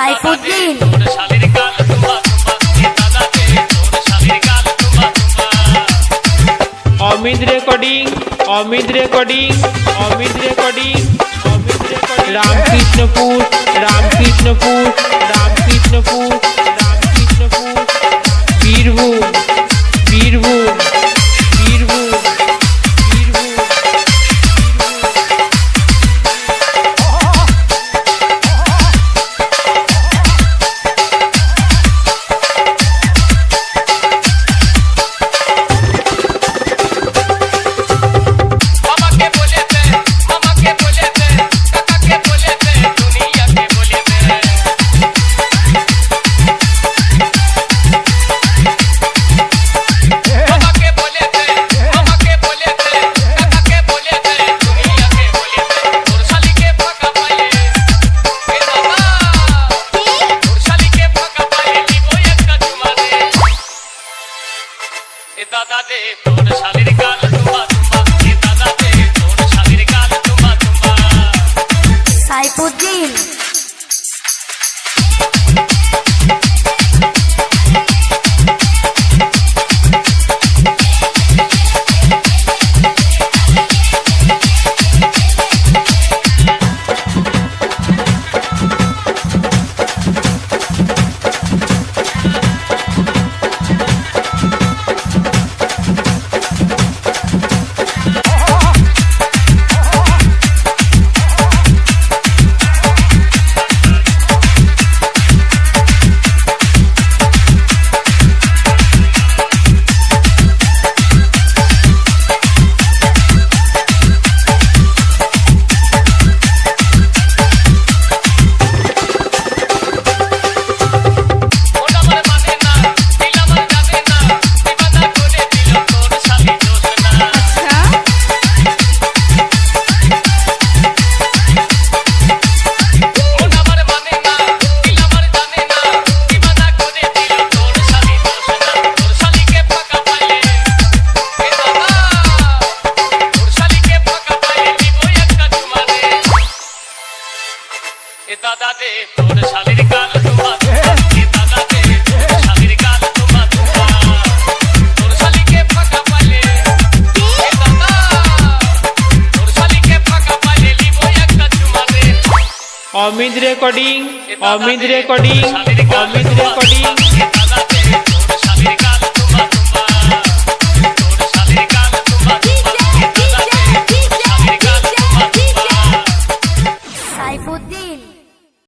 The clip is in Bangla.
Saifuddin. Amit recording Amit recording Amit recording Ramkrishnapur Ramkrishnapur Ramkrishnapur. দাদা সাইফুদ্দিন। এ দাদা দে তোর শালির গাল তোমা তোমা এ দাদা দে তোর শালির গাল তোমা তোমা তোর শালিকে ফাঁকা পাইলে তোর শালিকে ফাঁকা পাইলে নিব একটা চুমা Amit recording Amit recording Amit recording.